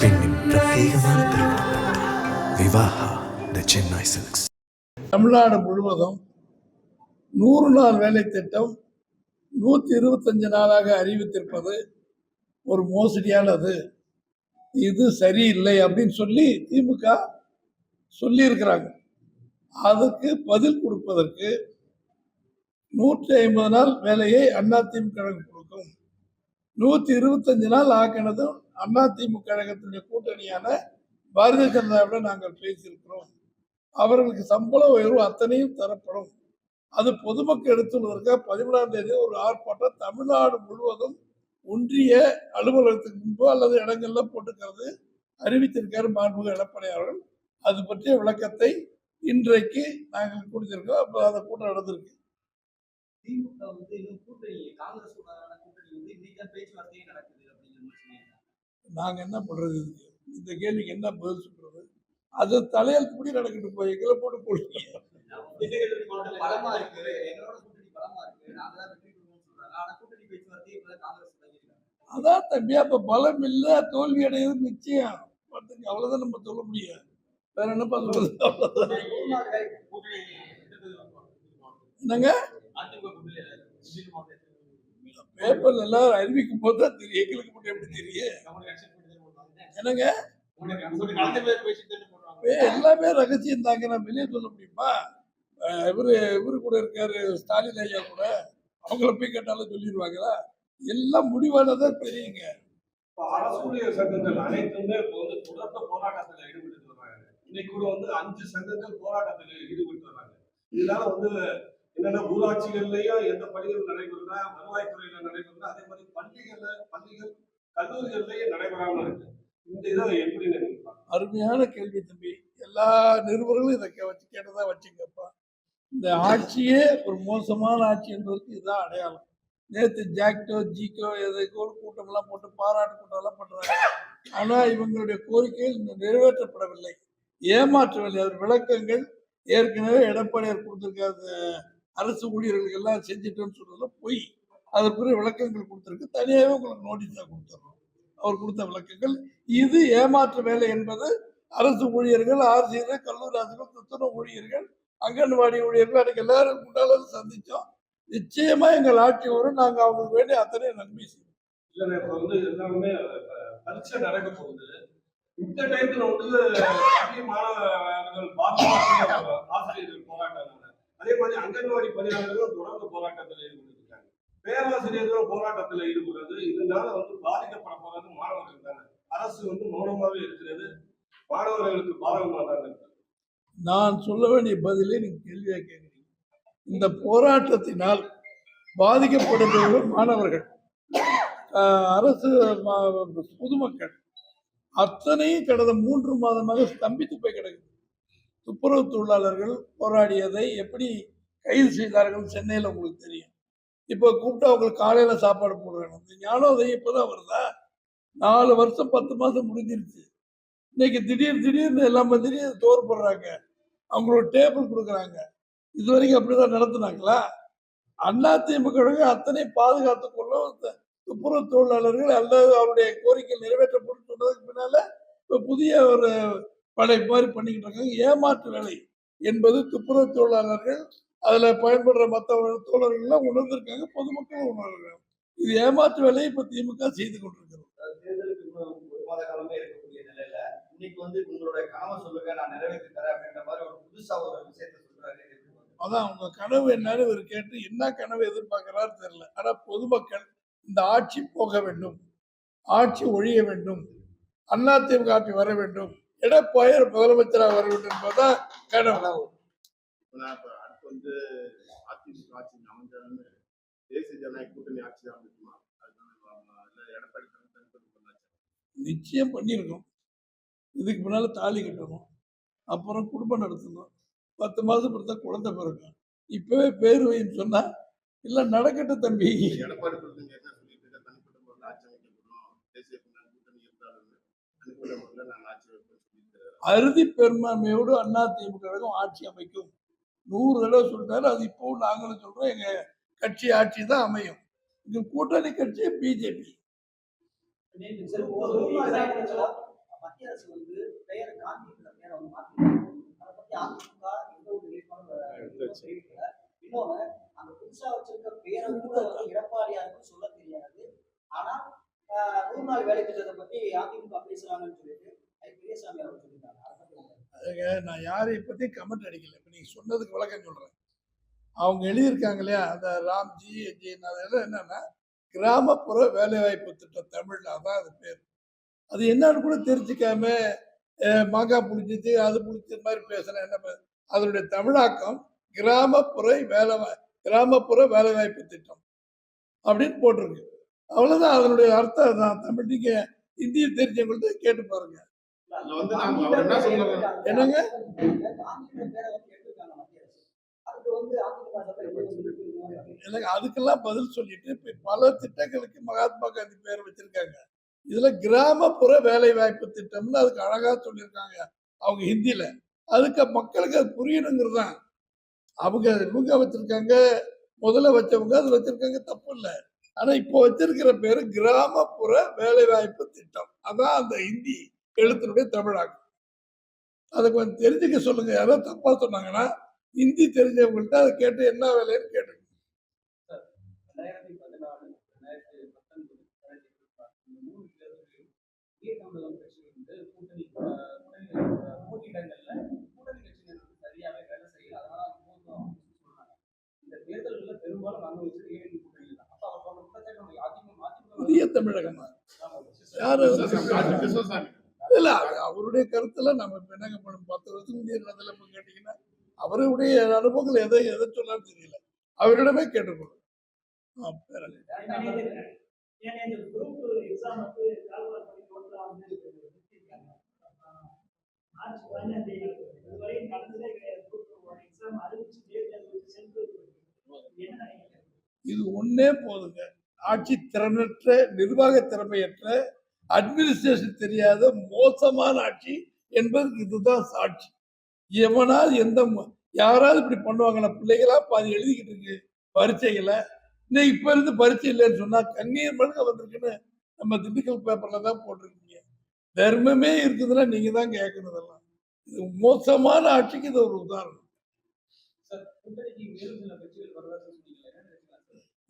பெண்ணின் பிரத்யேகமான Vivaha the Chennai silks. Tamil Nadu முழுவதும் நூறு நாள் வேலை திட்டம் நூற்றி இருபத்தஞ்சு நாளாக அறிவித்திருப்பது ஒரு மோசடியானது. இது சரியில்லை அப்படின்னு சொல்லி திமுக சொல்லியிருக்கிறாங்க. அதுக்கு பதில் கொடுப்பதற்கு நூற்றி ஐம்பது நாள் வேலையை அதிமுக கொடுக்கும். நூற்றி இருபத்தஞ்சு நாள் ஆக்கினதும் அதிமுக கழகத்தினுடைய கூட்டணியான பாரதிய ஜனதாவோட நாங்கள் பேசியிருக்கிறோம். அவர்களுக்கு சம்பள உயர்வு அத்தனையும் தரப்படும். அது பொதுமக்கள் எடுத்துள்ளதற்காக பதிமூணாம் தேதி ஒரு ஆர்ப்பாட்டம் தமிழ்நாடு முழுவதும் ஒன்றிய அலுவலகத்துக்கு முன்போ அல்லது இடங்கள்ல போட்டுக்கிறது அறிவித்திருக்காரு மாண்புக எடப்பாடி அவர்கள். அது பற்றிய விளக்கத்தை இன்றைக்கு நாங்கள் கொடுத்திருக்கோம். அப்போ அந்த கூட்டம் நடந்திருக்கு. திமுக வந்து இன்னும் கூட்டணி காங்கிரஸ் கூட்டணி வந்து இன்னைக்கு நடக்குது அப்படிங்கிற மாதிரி நாங்கள் என்ன பண்றது இந்த கேள்விக்கு என்ன பதில் சொல்றது? அது தலையெழுத்துப்படி நடக்கட்டும் போய் எங்களை போட்டு போடுவீங்க அதான் தம்பி அப்ப பலம் இல்லை தோல்வி அடையது நிச்சயம். பார்த்துங்க அவ்வளவுதான் நம்ம சொல்ல முடியும் வேற என்னப்பா சொல்றது? என்னங்க அதிமுக கூட்டணி திண்டுக்கல் மாவட்டத்தில் பேப்பர்ல எல்லாம் அறிவிக்கும் போது தான் தெரியும். எங்களுக்கு மட்டும் எப்படி தெரியும்? என்னங்க? எல்லாமே ரகசியம் தாங்க. நான் வெளியே சொல்ல முடியுமா? இவரு இவரு கூட இருக்காரு ஸ்டாலின் ஐயா கூட. அவங்கள போய் கேட்டாலும் சொல்லிடுவாங்களா? எல்லாம் முடிவானதா தெரியுங்க. அரசுடைய சங்கங்கள் அனைத்துமே இப்போ வந்து தொடர்ந்து போராட்டத்தில் ஈடுபட்டு வர்றாங்க இன்னைக்கு கூட வந்து அஞ்சு சங்கங்கள் போராட்டத்தில் ஈடுபட்டு வர்றாங்க இதனால வந்து என்னன்னா ஊராட்சிகள்லயும் எந்த பணிகள் நடைபெறுதா வருவாய்த்துறையில நடைபெறுதா அதே மாதிரி பள்ளிகள்ல பள்ளிகள் கல்லூரிகள்லயே நடைபெறாமல் இருக்கு. இந்த இதை எப்படி நினைப்பாங்க அருமையான கேள்வி தம்பி. எல்லா நிருபர்களும் இதை கே- வச்சு கேட்டதா வச்சுங்கப்பா. இந்த ஆட்சியே ஒரு மோசமான ஆட்சி என்பதற்கு இதுதான் அடையாளம். நேற்று ஜாக்டோ ஜிகோ எதுக்கோ ஒரு கூட்டம்லாம் போட்டு பாராட்டு கூட்டம்லாம் பண்றாங்க. ஆனா இவங்களுடைய கோரிக்கைகள் இன்னும் நிறைவேற்றப்படவில்லை. ஏமாற்றவில்லை. அது விளக்கங்கள் ஏற்கனவே எடப்பாடியார் கொடுத்துருக்காரு. அரசு ஊழியர்களுக்கு எல்லாம் செஞ்சிட்டோம்னு சொல்றதுல பொய் அதற்குரிய விளக்கங்கள் கொடுத்திருக்கு. தனியாகவே உங்களுக்கு நோட்டீஸாக கொடுத்துட்றோம் அவர் கொடுத்த விளக்கங்கள். இது ஏமாற்று வேலை என்பது அரசு ஊழியர்கள் ஆசிரியர்கள் கல்லூரி ஆசிரியர்கள் துப்புரவு ஊழியர்கள் அங்கன்வாடி ஊழியர்கள் அன்னைக்கு எல்லாரும் முன்னால சந்திச்சோம். நிச்சயமா எங்கள் ஆட்சி வரும் நாங்க அவங்களுக்கு வேண்டிய அத்தனை நன்மை செய்வோம். இல்லைன்னா இப்ப வந்து எல்லாமே பரீட்சை நடக்க போகுது. இந்த டயத்துல வந்து மாணவர்கள் ஆசிரியர்கள் போராட்டம் அதே மாதிரி அங்கன்வாடி பணியாளர்களும் தொடர்ந்து போராட்டத்தில் ஈடுபட்டிருக்காங்க. பேராசிரியர்களும் போராட்டத்தில் ஈடுபடுறது இதனால வந்து பாதிக்கப்பட போறது மாணவர்கள் தானே. அரசு வந்து மௌனமாகவே இருக்கிறது. மாணவர்களுக்கு பாதகமாக தான் நான் சொல்ல வேண்டிய பதிலே நீங்க கேள்வியா கேட்குறீங்க இந்த போராட்டத்தினால் பாதிக்கப்படுபவர்கள் மாணவர்கள். ஆஹ் அரசு பொதுமக்கள். அத்தனையும் கடந்த மூன்று மாதமாக ஸ்தம்பித்து போய் கிடக்குது. துப்புரவு தொழிலாளர்கள் போராடியதை எப்படி கைது செய்தார்கள் சென்னையில் உங்களுக்கு தெரியும். இப்போ கூப்பிட்டா அவங்களுக்கு காலையில் சாப்பாடு போடுறாங்க இந்த ஞானோதயம் இப்போதான் வருதா? நாலு வருஷம் பத்து மாதம் முடிஞ்சிருச்சு. இன்னைக்கு திடீர் திடீர்னு எல்லாமே திடீர்னு தோறு போடுறாங்க. அவங்களோட டேபிள் கொடுக்குறாங்க. இது வரைக்கும் அப்படிதான் நடத்துனாங்களா? அதிமுக அத்தனை பாதுகாத்து கொள்ளும் துப்புரவு தொழிலாளர்கள் அல்லது அவருடைய கோரிக்கை நிறைவேற்றப்படும் சொன்னதுக்கு பின்னால இப்போ புதிய ஒரு படை மாதிரி பண்ணிக்கிட்டு இருக்காங்க ஏமாற்று வேலை என்பது துப்புரவு தொழிலாளர்கள் அதுல பயன்படுற மற்ற தோழர்கள்லாம் உணர்ந்திருக்காங்க பொதுமக்களும் உணர்றாங்க இது ஏமாற்று வேலையை இப்ப திமுக செய்து கொண்டிருக்கிறது? அதான் அவங்க கனவு என்னன்னு இவர் கேட்டு என்ன கனவு எதிர்பார்க்கிறாரு தெரியல. ஆனா பொதுமக்கள் இந்த ஆட்சி போக வேண்டும் ஆட்சி ஒழிய வேண்டும் அதிமுக ஆட்சி வர வேண்டும் எடப்பாடியார் முதலமைச்சராக வர வேண்டும் என்பதுதான் கனவு. ஆனா இப்ப அடுத்து வந்து அதிமுக ஆட்சி அமைஞ்சாலுமே தேசிய ஜனநாயக கூட்டணி ஆட்சி இல்ல எடப்பாடி நிச்சயம் பண்ணியிருக்கோம். இதுக்கு முன்னால தாலி கட்டணும் அப்புறம் குடும்பம் நடத்தணும். பத்து மாதம் பொறுத்தா குழந்தை பிறக்கும். இப்பவே பேர் வைன்னு சொன்னா இல்ல நடக்கட்டும் தம்பி. எடப்பாடி தேசிய கூட்டணி இருந்தாலுமே தனிப்பட்ட முறையில் நாங்கள் ஆட்சி வைப்போம் சொல்லிட்டு அறுதி பெரும்பான்மையோடு அண்ணா திமுக கழகம் ஆட்சி அமைக்கும். நூறு தடவை சொல்லிட்டாரு. அது இப்போ நாங்களும் சொல்றோம். எங்க கட்சி ஆட்சி தான் அமையும். எங்க கூட்டணி கட்சி பிஜேபி. மத்திய அரசு வந்து பெயரை வந்து அதை அதிமுக எந்த ஒரு இன்னொன்னு அந்த புதுசா வச்சிருக்க பேரை கூட எடப்பாடியாருக்கும் சொல்ல தெரியாது ஆனா நூறு நாள் வேலை திட்டத்தை பத்தி அதிமுக பேசுறாங்கன்னு சொல்லிட்டு ஐ. பெரியசாமி அவர் சொல்லியிருக்காங்க அதை பத்தி உங்க நான் யாரையும் பற்றி கமெண்ட் அடிக்கல. இப்போ நீங்கள் சொன்னதுக்கு விளக்கம் சொல்கிறேன் அவங்க எழுதியிருக்காங்க இல்லையா? அந்த ராம்ஜி ஜி அதெல்லாம் என்னன்னா கிராமப்புற வேலைவாய்ப்பு திட்டம் தமிழில் அதான் அது பேர். அது என்னன்னு கூட தெரிஞ்சுக்காம மாங்காய் பிடிச்சிச்சு அது பிடிச்ச மாதிரி பேசுறேன் என்ன அதனுடைய தமிழாக்கம் கிராமப்புற வேலை கிராமப்புற வேலைவாய்ப்பு திட்டம் அப்படின்னு போட்டிருக்கு. அவ்வளோதான் அதனுடைய அர்த்தம் தான் தமிழ் நீங்க இந்திய தெரிஞ்சவங்கள்ட்ட கேட்டு பாருங்க. அதுல வந்து நாங்க அவர் என்ன சொல்றாரு என்னங்க? எனக்கு அதுக்கெல்லாம் பதில் சொல்லிட்டு இப்ப பல திட்டங்களுக்கு மகாத்மா காந்தி பேர் வச்சிருக்காங்க. இதுல கிராமப்புற வேலை வாய்ப்பு திட்டம்னு அதுக்கு அழகா சொல்லியிருக்காங்க அவங்க ஹிந்தியில. அதுக்கு மக்களுக்கு அது புரியணுங்கிறது தான். அவங்க இவங்க வச்சிருக்காங்க முதல்ல வச்சவங்க அது வச்சிருக்காங்க தப்பு இல்லை. ஆனா இப்போ வச்சிருக்கிற பேரு கிராமப்புற வேலை வாய்ப்பு திட்டம். அதான் அந்த ஹிந்தி எழுத்தினுடைய தமிழாக்கம் அதை கொஞ்சம் தெரிஞ்சுக்க சொல்லுங்க யாரோ தப்பா சொன்னாங்கன்னா ஹிந்தி தெரிஞ்சவங்கள்ட்ட அதை கேட்டு என்ன வேலைன்னு கேட்டு ரெண்டாயிரத்தி பதினாலு ரெண்டாயிரத்தி பத்தொன்பது ரெண்டாயிரத்தி இருபத்தாறு இந்த மூணு தேர்தலில் இந்திய தமிழகம் கட்சி வந்து கூட்டணி அஹ், கூட்டணி அஹ், போட்டியிடங்கள்ல கூட்டணி கட்சியினர் வந்து சரியாவே வேலை செய்யல அதனால மோசம் அப்படின்னு சொல்றாங்க இந்த தேர்தல்கள்ல பெரும்பாலும் நாங்க வச்சது ஏழு கூட்டணி தான் அப்ப அவர் சொன்ன குற்றச்சாட்டு நம்ம அதிமுக புதிய தமிழகமா யாரு இல்ல அவருடைய கருத்துல நம்ம இப்ப என்னங்க பண்ணணும்? பத்து வருஷத்துக்கு முந்தைய நிலத்துல இப்ப கேட்டீங்கன்னா அவருடைய அனுபவங்கள் எதை எதை சொன்னாலும் தெரியல. அவரிடமே கேட்டுக்கொள்ளும். இது ஒன்னே போதுங்க. ஆட்சி திறனற்ற நிர்வாக திறமையற்ற அட்மினிஸ்ட்ரேஷன் தெரியாத மோசமான ஆட்சி என்பதற்கு இதுதான் சாட்சி. எவனாவது எந்த யாராவது இப்படி பண்ணுவாங்களா பிள்ளைகளா பாதி எழுதிக்கிட்டு இருக்கு பரீட்சைகளை. இன்னும் இப்ப இருந்து பரீட்சை இல்லைன்னு சொன்னா கண்ணீர் மழுங்க வந்திருக்குன்னு நம்ம திண்டுக்கல் பேப்பர்ல தான் போட்டிருக்கீங்க. தர்மமே இருக்குதுன்னா நீங்க தான் கேட்கணும் இதெல்லாம். இது மோசமான ஆட்சிக்கு இது ஒரு உதாரணம்?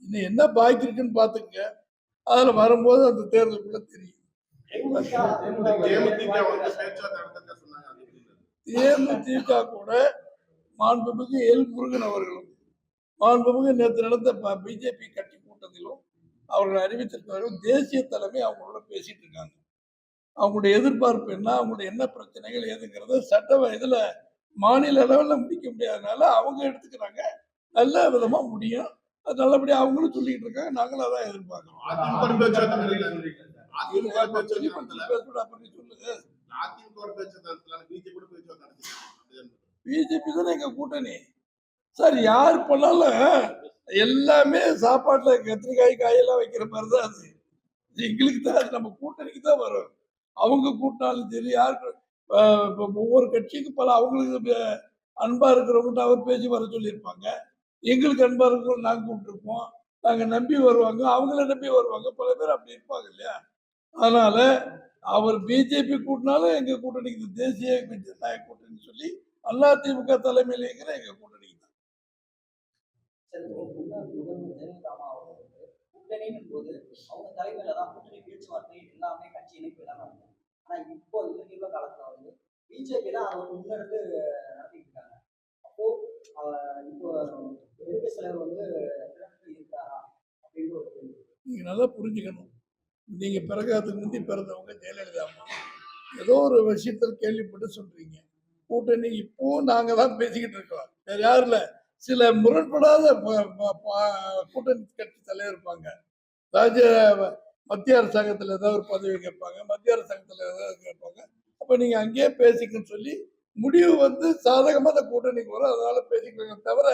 இன்னும் என்ன பாக்கி இருக்குன்னு பாத்துக்கங்க அதுல வரும்போது அந்த தேர்தலுக்குள்ள தெரியும். தேமுதிக கூட மாண்புமிகு எல் முருகன் அவர்களும் மாண்புமிகு நேற்று நடந்த பிஜேபி கட்சி கூட்டத்திலும் அவர்கள் அறிவித்திருக்கிறார்கள். தேசிய தலைமை அவங்களோட பேசிட்டு இருக்காங்க. அவங்களுடைய எதிர்பார்ப்பு என்ன அவங்களுடைய என்ன பிரச்சனைகள் ஏதுங்கிறத சட்ட வயதுல மாநில அளவில் முடிக்க முடியாதனால அவங்க எடுத்துக்கிறாங்க. நல்ல விதமா முடியும். அது நல்லபடியா அவங்களும் சொல்லிட்டு இருக்காங்க. நாங்களும் அதான் எதிர்பார்க்கிறோம். பிஜேபி தானே எங்க கூட்டணி? சார் யார் பண்ணாலும் எல்லாமே சாப்பாட்டுல கத்திரிக்காய் காயெல்லாம் வைக்கிற மாதிரி தான் அது. எங்களுக்கு தான் அது நம்ம கூட்டணிக்கு தான் வரும். அவங்க கூட்டினாலும் சரி யாருக்கு ஒவ்வொரு கட்சிக்கும் பல அவங்களுக்கு அன்பா இருக்கிறவங்ககிட்ட அவர் பேசி வர சொல்லியிருப்பாங்க. எங்களுக்கு அன்பா இருக்கிறவங்க நாங்க கூப்பிட்டுருப்போம் நாங்க நம்பி வருவாங்க அவங்கள நம்பி வருவாங்க. பல பேர் அப்படி இருப்பாங்க இல்லையா? அதனால அவர் பிஜேபி கூட்டினாலும் எங்க கூட்டணிக்கு தேசிய ஜனநாயக கூட்டணி சொல்லி அதிமுக தலைமையில் இருக்கிற எங்க கூட்டணி தான் அவங்க பிஜேபி தான் வந்து முன்னெடுத்து நடத்திட்டு இருக்காங்க அப்போ இப்போ எதிர்க்கட்சி தலைவர் வந்து இருக்காரா அப்படின்னு ஒரு கேள்வி. நீங்க நல்லா புரிஞ்சுக்கணும். நீங்க பிறகாதுக்கு முந்தி பிறந்தவங்க ஜெயலலிதா அம்மா. ஏதோ ஒரு விஷயத்தில் கேள்விப்பட்டு சொல்றீங்க. கூட்டணி இப்போ நாங்க தான் பேசிக்கிட்டு இருக்கோம். வேற யாரும் சில முரண்படாத கூட்டணி கட்சி தலைவர் இருப்பாங்க. ராஜ மத்திய அரசாங்கத்துல ஏதாவது ஒரு பதவி கேட்பாங்க. மத்திய அரசாங்கத்துல ஏதாவது கேட்பாங்க. அப்ப நீங்க அங்கேயே பேசிக்கன்னு சொல்லி முடிவு வந்து சாதகமா அந்த கூட்டணிக்கு வரும். அதனால பேசிக்கிறாங்க தவிர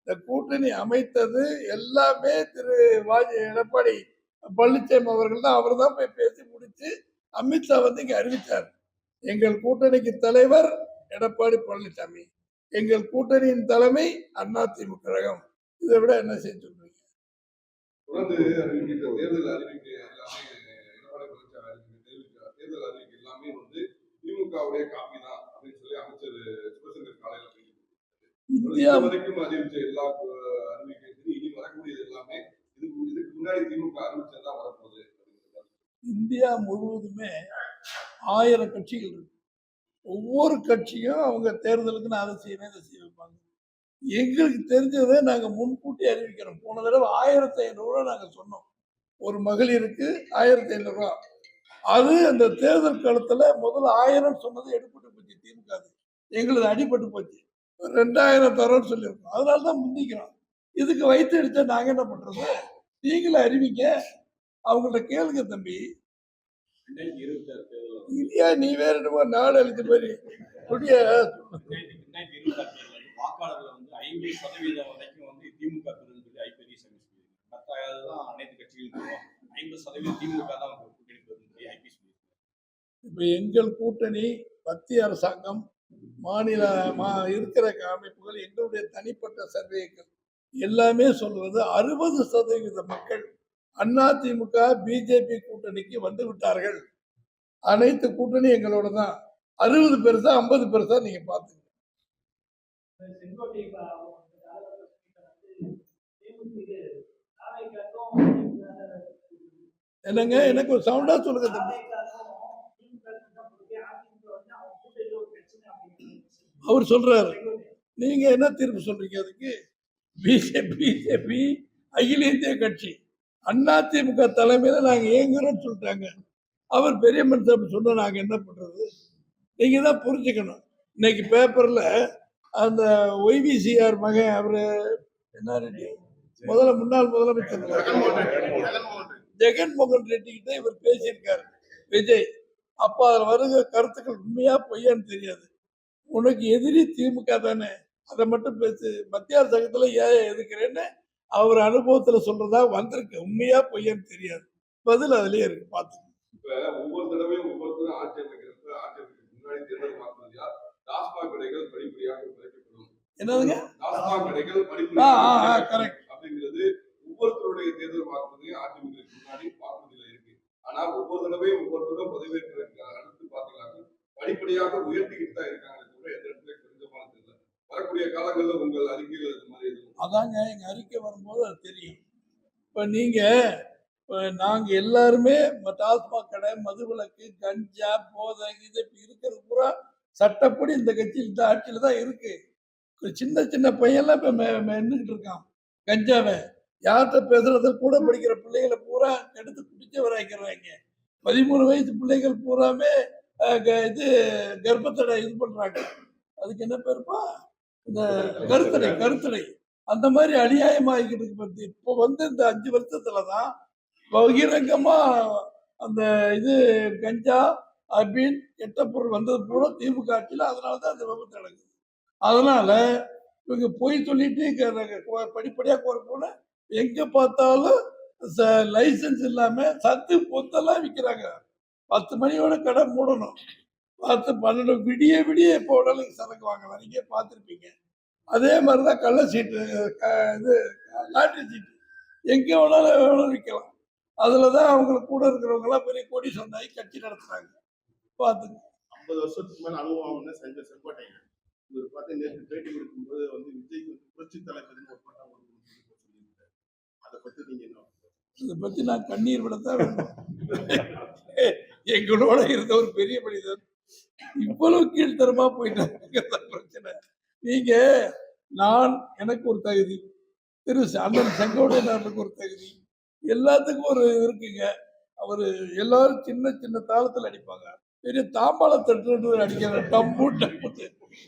இந்த கூட்டணி அமைத்தது எல்லாமே திரு வாஜ் எடப்பாடி பழனிசாமி அவர்கள் தான் அவர் தான் போய் பேசி முடிச்சு அமித்ஷா வந்து இங்க அறிவித்தார் எங்கள் கூட்டணிக்கு தலைவர் எடப்பாடி பழனிசாமி எங்கள் கூட்டணியின் தலைமை அதிமுக கழகம். இதை விட என்ன செய்ய சொல்றீங்க? தொடர்ந்து அறிவிக்கின்ற தேர்தல் அறிவிக்கை எல்லாமே எடப்பாடி பழனிசாமி அறிவிக்கிற தேர்தல் அறிவிக்கை எல்லாமே வந்து திமுகவுடைய காப்பி தான் அப்படின்னு சொல்லி அமைச்சர் சிவசங்கர் காலையில. இந்தியா வரைக்கும் அறிவிச்ச எல்லா அஹ், அறிவிக்கைகளும் இனி வரக்கூடியது எல்லாமே இதுக்கு முன்னாடி திமுக வரப்போகுது இந்தியா முழுவதுமே ஆயிரம் கட்சிகள் இருக்கு. ஒவ்வொரு கட்சியும் அவங்க தேர்தலுக்கு நான் அதை செய்யணும் இதை செய்ய வைப்பாங்க எங்களுக்கு தெரிஞ்சதை நாங்கள் முன்கூட்டி அறிவிக்கிறோம். போன தடவை ஆயிரத்தி ஐநூறுரூவா நாங்கள் சொன்னோம். ஒரு மகளிருக்கு ஆயிரத்தி ஐநூறுரூவா அது அந்த தேர்தல் காலத்தில் முதல்ல ஆயிரம் சொன்னது எடுப்பட்டு போச்சு திமுக எங்களுக்கு எங்களுது அடிபட்டு போச்சு. ரெண்டாயிரம் தரோன்னு சொல்லியிருக்கோம். அதனால தான் முந்திக்கிறோம். இதுக்கு வைத்து அடித்தா நாங்கள் என்ன பண்ணுறது நீங்களும் அறிவிங்க. அவங்கள்ட்ட கேளுங்க தம்பி. ரெண்டாயிரத்தி இருபத்தி ஆறு இல்லையா நீ வேற என்னமோ நாடு அழிச்ச மாதிரி. கொடிய இருபத்தி ஆறு வாக்காளர்கள் வந்து ஐம்பது சதவீதம் வரைக்கும் வந்து திமுக பெறுன்னு சொல்லி ஐபிஎஸ் சொல்லியிருக்காங்க மற்ற தான் அனைத்து கட்சிகளும் ஐம்பது சதவீதம் திமுக தான் கூட்டணி பெறுன்னு சொல்லி ஐபிஎஸ் சொல்லியிருக்காங்க எங்கள் கூட்டணி மத்திய அரசாங்கம் மாநில மா இருக்கிற அமைப்புகள் எங்களுடைய தனிப்பட்ட சர்வேக்கள். எல்லாமே சொல்வது அறுபது சதவீத மக்கள். அதிமுக பிஜேபி கூட்டணிக்கு வந்து விட்டார்கள். அனைத்து கூட்டணி எங்களோட தான். அறுபது பெருசா ஐம்பது பெருசா நீங்க பாத்துங்க என்னங்க? எனக்கு ஒரு சவுண்டா சொல்லுங்க தம்பி. அவர் சொல்றாரு. நீங்க என்ன தீர்ப்பு சொல்றீங்க அதுக்கு? பிஜேபி பிஜேபி அகில இந்திய கட்சி. அதிமுக தலைமையில நாங்க இயங்குறோம்னு சொல்லிட்டாங்க. அவர் பெரிய மனுஷன் சொன்னா நாங்க என்ன பண்றது? நீங்க தான் புரிஞ்சுக்கணும். இன்னைக்கு பேப்பர்ல அந்த ஒய்விசிஆர் மகன் அவரு என்ன ரெட்டி? முதல்ல முன்னாள் முதலமைச்சர். ஜெகன்மோகன் ரெட்டி ஜெகன்மோகன் கிட்ட இவர் பேசியிருக்காரு. விஜய் அப்ப அதுல வருகிற கருத்துக்கள் உண்மையா பொய்யான்னு தெரியாது. உனக்கு எதிரி திமுக தானே. அதை மட்டும் பேசு. மத்திய அரசாங்கத்துல ஏன் எதுக்குறேன்னு அவர் அனுபவத்துல சொல்றதா வந்திருக்கு. உண்மையா பொய்யான்னு தெரியாது. பதில் அதுலயே இருக்கு. பார்த்து இப்ப ஒவ்வொரு தடவையும் ஒவ்வொருத்தரும் ஆட்சி அமைக்கிறப்ப ஆட்சி அமைக்கிறதுக்கு முன்னாடி தேர்தல் யார்? டாஸ்மாக் கடைகள் படிப்படியாக குறைக்கப்படும். என்னதுங்க? டாஸ்மாக் கடைகள் படிப்படியாக கரெக்ட் அப்படிங்கிறது ஒவ்வொருத்தருடைய தேர்தல் வாக்குறுதியும் அதிமுகவுக்கு முன்னாடி வாக்குறுதியில இருக்கு. ஆனா ஒவ்வொரு தடவையும் ஒவ்வொருத்தரும் பதவியேற்கிறதுக்கு அடுத்து பாத்தீங்கன்னா படிப்படியாக உயர்த்திக்கிட்டு தான் இருக்காங்க. எந்த இடத்துல வரக்கூடிய காலங்களில் உங்கள் அறிக்கையில் மாதிரி அதாங்க எங்க அறிக்கை வரும்போது அது தெரியும். இப்ப நீங்க இப்போ நாங்க எல்லாருமே டாஸ்மாக் கடை மதுவிலக்கு கஞ்சா போதை இது இப்படி இருக்கிறது பூரா சட்டப்படி இந்த கட்சியில் இந்த ஆட்சியில தான் இருக்கு. ஒரு சின்ன சின்ன பையன்லாம் இப்ப மெ- இருக்கான். கஞ்சாவை. யார்கிட்ட பேசுறது? கூட படிக்கிற பிள்ளைகளை பூரா எடுத்து குடிச்சவராக்கிறாங்க பதிமூணு வயசு பிள்ளைகள் பூராமே க- இது கர்ப்பத்தடை இது பண்றாங்க. அதுக்கு என்ன பேருப்பா? இந்த கருத்தடை கருத்தடை அந்த மாதிரி அநியாயமாகிக்கிட்டு இருக்கு பத்தி. இப்போ வந்து இந்த அஞ்சு வருஷத்துல தான் பகிரங்கமா அந்த இது கஞ்சா அபின் கெட்ட பொருள் வந்தது பூரா திமுக ஆட்சியில் அதனால தான் அந்த விபத்து நடக்குது. அதனால இவங்க பொய் சொல்லிட்டு க- க- படிப்படியா போற போல எங்க பார்த்தாலும் லைசன்ஸ் இல்லாம சத்து பொத்தெல்லாம் விற்கிறாங்க பத்து மணியோட கடை மூடணும். பத்து பன்னெண்டு விடிய விடிய எப்போ வேணாலும் சரக்கு வாங்கலாம். நீங்க பார்த்துருப்பீங்க. அதே மாதிரி தான் கள்ள சீட்டு இது லாட்டரி சீட்டு. எங்கே வேணாலும் வேணாலும் விற்கலாம். அதில் தான் அவங்களுக்கு கூட இருக்கிறவங்கலாம் பெரிய கோடி சொன்னாய் கட்சி நடத்துகிறாங்க பார்த்துங்க. ஐம்பது வருஷத்துக்கு மேல அனுபவம் செஞ்ச செங்கோட்டையன். இவர் பார்த்து நேற்று பேட்டி கொடுக்கும்போது வந்து விஜய்க்கு புரட்சி தலைவர்னு ஒரு பட்டம் கொடுக்கணும்னு சொல்லி சொல்லியிருந்தாரு அதை பத்தி நீங்க என்ன இதை பற்றி நான் கண்ணீர் விடத்தான் வேண்டும். எங்களோட இருந்த ஒரு பெரிய மனிதன் இவ்வளவு கீழ்த்தரமா போயிட்டாங்க பிரச்சனை. நீங்க நான் எனக்கு ஒரு தகுதி. திரு அண்ணன் செங்கோட்டையனாருக்கு ஒரு தகுதி. எல்லாத்துக்கும் ஒரு இருக்குங்க. அவரு எல்லாரும் சின்ன சின்ன தாளத்துல அடிப்பாங்க. பெரிய தாம்பாள தட்டு அடிக்கிறார். டம்பு டம்பு.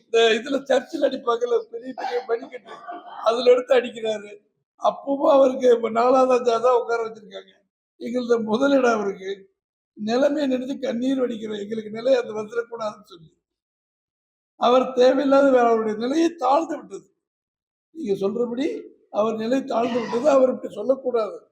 இந்த இதுல சர்ச்சில் அடிப்பாங்கல்ல பெரிய பெரிய பனிக்கட்டு அதுல எடுத்து அடிக்கிறாரு. அப்பவும் அவருக்கு நாலாவது தான் உட்கார வச்சிருக்காங்க. எங்களது முதலிடம் அவருக்கு. நிலைமையை நினைச்சு கண்ணீர் வடிக்கிறோம் எங்களுக்கு நிலை அது வந்துடக்கூடாதுன்னு சொல்லி. அவர் தேவையில்லாத வேற அவருடைய நிலையை தாழ்ந்து விட்டது. நீங்க சொல்றபடி அவர் நிலை தாழ்ந்து விட்டது அவர் இப்படி சொல்லக்கூடாது.